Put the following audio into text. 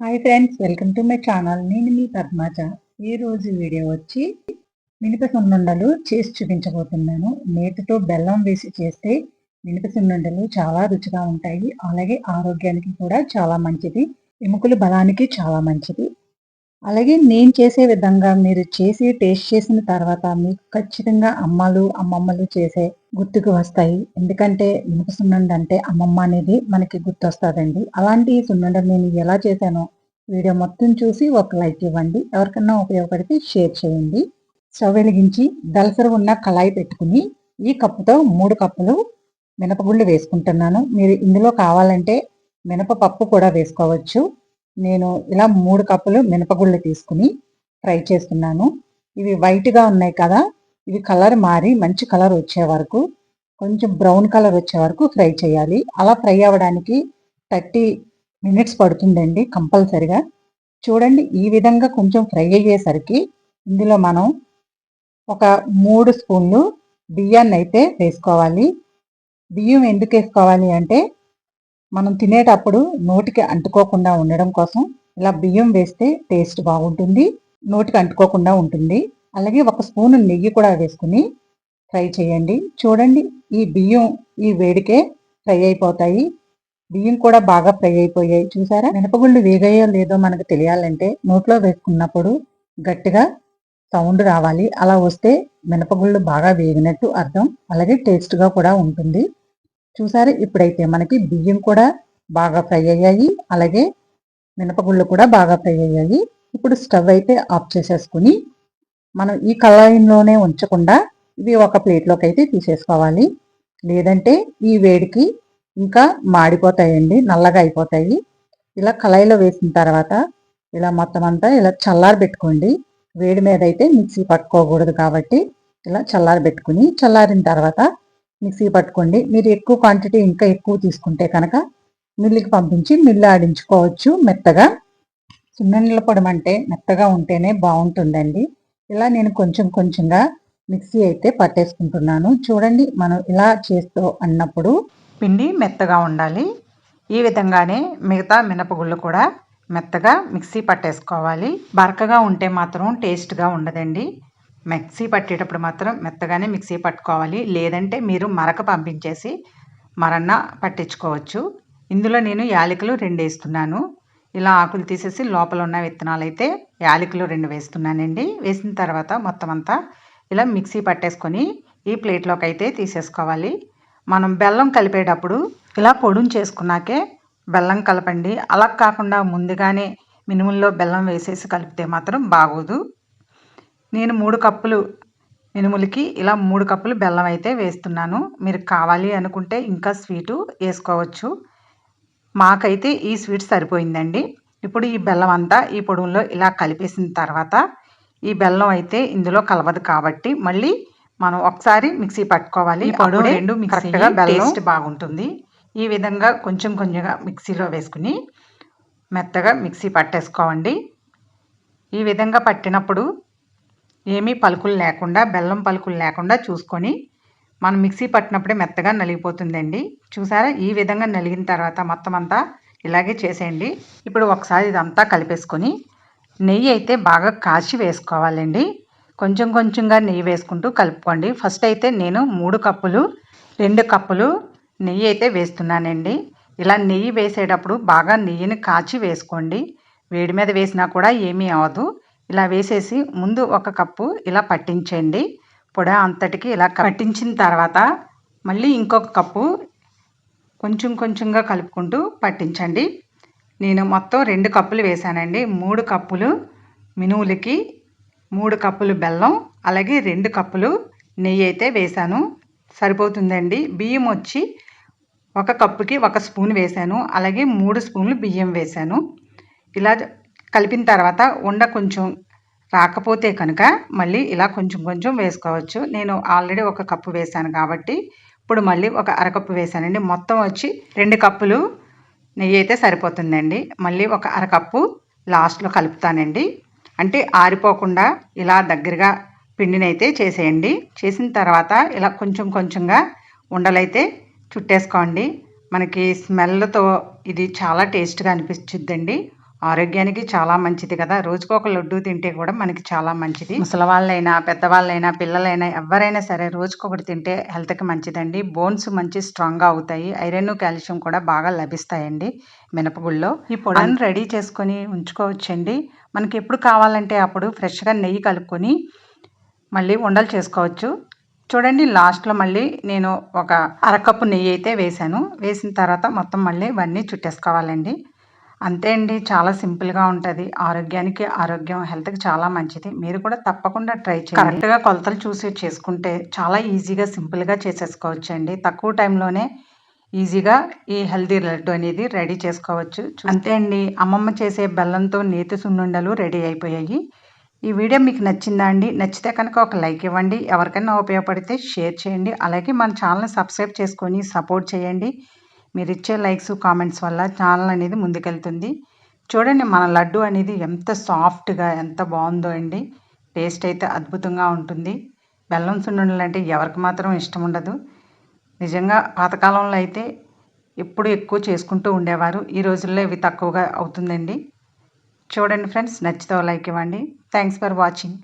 Hi friends welcome to my channel నేను మీ పద్మాజ. ఈ రోజు వీడియో వచ్చి మినప సున్నుండలు చేసి చూపించబోతున్నాను. నేతితో బెల్లం వేసి చేస్తే మినప సున్నుండలు చాలా రుచిగా ఉంటాయి. అలాగే ఆరోగ్యానికి కూడా చాలా మంచిది. ఎముకల బలానికి చాలా మంచిది. అలాగే నేను చేసే విధంగా మీరు చేసి టేస్ట్ చేసిన తర్వాత మీకు ఖచ్చితంగా అమ్మలు అమ్మమ్మలు చేసే గుర్తుకు వస్తాయి. ఎందుకంటే మినప సున్నుండ అంటే అమ్మమ్మ అనేది మనకి గుర్తొస్తుందండి. అలాంటి సున్నుండ నేను ఎలా చేశానో వీడియో మొత్తం చూసి ఒక లైక్ ఇవ్వండి. ఎవరికన్నా ఉపయోగపడితే షేర్ చేయండి. స్టవ్ వెలిగించి దళసరి ఉన్న కళాయి పెట్టుకుని ఈ కప్పుతో మూడు కప్పులు మినపగుళ్ళు వేసుకుంటున్నాను. మీరు ఇందులో కావాలంటే మినపపప్పు కూడా వేసుకోవచ్చు. నేను ఇలా మూడు కప్పులు మినపగుళ్ళు తీసుకుని ఫ్రై చేస్తున్నాను. ఇవి వైట్గా ఉన్నాయి కదా ఇవి కలర్ మారి మంచి కలర్ వచ్చే వరకు కొంచెం బ్రౌన్ కలర్ వచ్చే వరకు ఫ్రై చేయాలి. అలా ఫ్రై అవ్వడానికి థర్టీ మినిట్స్ పడుతుందండి కంపల్సరిగా. చూడండి ఈ విధంగా కొంచెం ఫ్రై అయ్యేసరికి ఇందులో మనం ఒక మూడు స్పూన్లు బియ్యాన్ని అయితే వేసుకోవాలి. బియ్యం ఎందుకు వేసుకోవాలి అంటే మనం తినేటప్పుడు నోటికి అంటుకోకుండా ఉండడం కోసం ఇలా బియ్యం వేస్తే టేస్ట్ బాగుంటుంది నోటికి అంటుకోకుండా ఉంటుంది. అలాగే ఒక స్పూన్ నెయ్యి కూడా వేసుకుని ఫ్రై చేయండి. చూడండి ఈ బియ్యం ఈ వేడికే ఫ్రై అయిపోతాయి. బియ్యం కూడా బాగా ఫ్రై అయిపోయాయి. చూసారా? మినపగుళ్ళు వేగాయో లేదో మనకు తెలియాలంటే నోట్లో వేసుకున్నప్పుడు గట్టిగా సౌండ్ రావాలి. అలా వస్తే మినపగుళ్ళు బాగా వేగినట్టు అర్థం అలాగే టేస్ట్గా కూడా ఉంటుంది. చూసారు? ఇప్పుడైతే మనకి బియ్యం కూడా బాగా ఫ్రై అయ్యాయి. అలాగే మినపగుళ్ళు కూడా బాగా ఫ్రై అయ్యాయి. ఇప్పుడు స్టవ్ అయితే ఆఫ్ చేసేసుకుని మనం ఈ కళాయిలోనే ఉంచకుండా ఇవి ఒక ప్లేట్లోకి అయితే తీసేసుకోవాలి. లేదంటే ఈ వేడికి ఇంకా మాడిపోతాయండి నల్లగా అయిపోతాయి. ఇలా కళాయిలో వేసిన తర్వాత ఇలా మొత్తం అంతా ఇలా చల్లారి పెట్టుకోండి. వేడి మీద అయితే మిక్సీ పట్టుకోకూడదు కాబట్టి ఇలా చల్లారి పెట్టుకుని చల్లారిన తర్వాత మిక్సీ పట్టుకోండి. మీరు ఎక్కువ క్వాంటిటీ ఇంకా ఎక్కువ తీసుకుంటే కనుక మిల్లుకి పంపించి మిల్లు ఆడించుకోవచ్చు మెత్తగా. సున్నుండల పొడం అంటే మెత్తగా ఉంటేనే బాగుంటుందండి. ఇలా నేను కొంచెం కొంచెంగా మిక్సీ అయితే పట్టేసుకుంటున్నాను. చూడండి మనం ఇలా చేస్తూ అన్నప్పుడు పిండి మెత్తగా ఉండాలి. ఈ విధంగానే మిగతా మినపగుళ్ళు కూడా మెత్తగా మిక్సీ పట్టేసుకోవాలి. బరకగా ఉంటే మాత్రం టేస్ట్గా ఉండదండి. మిక్సీ పట్టేటప్పుడు మాత్రం మెత్తగానే మిక్సీ పట్టుకోవాలి. లేదంటే మీరు మరక పంపించేసి మరన్న పట్టించుకోవచ్చు. ఇందులో నేను యాలకులు రెండు వేస్తున్నాను. ఇలా ఆకులు తీసేసి లోపల ఉన్న విత్తనాలు అయితే యాలకులు రెండు వేస్తున్నానండి. వేసిన తర్వాత మొత్తం అంతా ఇలా మిక్సీ పట్టేసుకొని ఈ ప్లేట్లోకి అయితే తీసేసుకోవాలి. మనం బెల్లం కలిపేటప్పుడు ఇలా పొడుం చేసుకున్నాకే బెల్లం కలపండి. అలా కాకుండా ముందుగానే మినుముల్లో బెల్లం వేసేసి కలిపితే మాత్రం బాగోదు. నేను మూడు కప్పులు మినుములకి ఇలా మూడు కప్పులు బెల్లం అయితే వేస్తున్నాను. మీరు కావాలి అనుకుంటే ఇంకా స్వీటు వేసుకోవచ్చు. మాకైతే ఈ స్వీట్ సరిపోయిందండి. ఇప్పుడు ఈ బెల్లం అంతా ఈ పొడుగులో ఇలా కలిపేసిన తర్వాత ఈ బెల్లం అయితే ఇందులో కలవదు కాబట్టి మళ్ళీ మనం ఒకసారి మిక్సీ పట్టుకోవాలి. పొడు రెండు కరెక్ట్గా బెల్లం బాగుంటుంది. ఈ విధంగా కొంచెం కొంచెంగా మిక్సీలో వేసుకుని మెత్తగా మిక్సీ పట్టేసుకోవండి ఈ విధంగా పట్టినప్పుడు ఏమీ పలుకులు లేకుండా బెల్లం పలుకులు లేకుండా చూసుకొని మనం మిక్సీ పట్టినప్పుడే మెత్తగా నలిగిపోతుందండి. చూసారా? ఈ విధంగా నలిగిన తర్వాత మొత్తం అంతా ఇలాగే చేసేయండి. ఇప్పుడు ఒకసారి ఇదంతా కలిపేసుకొని నెయ్యి అయితే బాగా కాచి వేసుకోవాలండి. కొంచెం కొంచెంగా నెయ్యి వేసుకుంటూ కలుపుకోండి. ఫస్ట్ అయితే నేను మూడు కప్పులు రెండు కప్పులు నెయ్యి అయితే వేస్తున్నానండి. ఇలా నెయ్యి వేసేటప్పుడు బాగా నెయ్యిని కాచి వేసుకోండి. వేడి మీద వేసినా కూడా ఏమీ అవ్వదు. ఇలా వేసేసి ముందు ఒక కప్పు ఇలా పట్టించండి. పొడ అంతటికి ఇలా పట్టించిన తర్వాత మళ్ళీ ఇంకొక కప్పు కొంచెం కొంచెంగా కలుపుకుంటూ పట్టించండి. నేను మొత్తం రెండు కప్పులు వేసానండి. మూడు కప్పులు మినువులకి మూడు కప్పులు బెల్లం అలాగే రెండు కప్పులు నెయ్యి అయితే వేశాను సరిపోతుందండి. బియ్యం వచ్చి ఒక కప్పుకి ఒక స్పూన్ వేశాను అలాగే మూడు స్పూన్లు బియ్యం వేశాను ఇలా కలిపిన తర్వాత ఉండ కొంచెం రాకపోతే కనుక మళ్ళీ ఇలా కొంచెం కొంచెం వేసుకోవచ్చు. నేను ఆల్రెడీ ఒక కప్పు వేసాను కాబట్టి ఇప్పుడు మళ్ళీ ఒక అరకప్పు వేసానండి మొత్తం వచ్చి రెండు కప్పులు నెయ్యి అయితే సరిపోతుందండి. మళ్ళీ ఒక అరకప్పు లాస్ట్లో కలుపుతానండి. అంటే ఆరిపోకుండా ఇలా దగ్గరగా పిండినైతే చేసేయండి. చేసిన తర్వాత ఇలా కొంచెం కొంచెంగా ఉండలైతే చుట్టేసుకోండి. మనకి స్మెల్తో ఇది చాలా టేస్ట్గా అనిపించిద్దండి ఆరోగ్యానికి చాలా మంచిది కదా. రోజుకు ఒక లడ్డు తింటే కూడా మనకి చాలా మంచిది. ముసలి వాళ్ళైనా పెద్దవాళ్ళైనా పిల్లలైనా ఎవరైనా సరే రోజుకొకటి తింటే హెల్త్కి మంచిదండి. బోన్స్ మంచి స్ట్రాంగ్గా అవుతాయి. ఐరన్ కాల్షియం కూడా బాగా లభిస్తాయండి మినపగుళ్ళలో ఈ పొడిని రెడీ చేసుకొని ఉంచుకోవచ్చండి. మనకి ఎప్పుడు కావాలంటే అప్పుడు ఫ్రెష్గా నెయ్యి కలుపుకొని మళ్ళీ ఉండలు చేసుకోవచ్చు. చూడండి లాస్ట్లో మళ్ళీ నేను ఒక అరకప్పు నెయ్యి అయితే వేశాను. వేసిన తర్వాత మొత్తం మళ్ళీ ఇవన్నీ చుట్టేసుకోవాలండి. అంతే అండి. చాలా సింపుల్గా ఉంటుంది. ఆరోగ్యానికి ఆరోగ్యం హెల్త్కి చాలా మంచిది. మీరు కూడా తప్పకుండా ట్రై చేయండి. కరెక్ట్గా కొలతలు చూసి చేసుకుంటే చాలా ఈజీగా సింపుల్గా చేసేసుకోవచ్చు అండి తక్కువ టైంలోనే ఈజీగా ఈ హెల్తీ లడ్డు అనేది రెడీ చేసుకోవచ్చు. అంతే అండి. అమ్మమ్మ చేసే బెల్లంతో నేతి సున్నుండలు రెడీ అయిపోయాయి. ఈ వీడియో మీకు నచ్చిందా అండి? నచ్చితే కనుక ఒక లైక్ ఇవ్వండి. ఎవరికైనా ఉపయోగపడితే షేర్ చేయండి. అలాగే మన ఛానల్ని సబ్స్క్రైబ్ చేసుకొని సపోర్ట్ చేయండి. మీరు ఇచ్చే లైక్స్ కామెంట్స్ వల్ల ఛానల్ అనేది ముందుకెళ్తుంది. చూడండి మన లడ్డు అనేది ఎంత సాఫ్ట్గా ఎంత బాగుందో అండి. టేస్ట్ అయితే అద్భుతంగా ఉంటుంది. బెల్లం సున్నుండలు అంటే ఎవరికి మాత్రం ఇష్టం ఉండదు. నిజంగా పాతకాలంలో అయితే ఎప్పుడు ఎక్కువ చేసుకుంటూ ఉండేవారు. ఈ రోజుల్లో ఇవి తక్కువగా అవుతుందండి. చూడండి ఫ్రెండ్స్ నచ్చితే లైక్ ఇవ్వండి. Thanks for watching.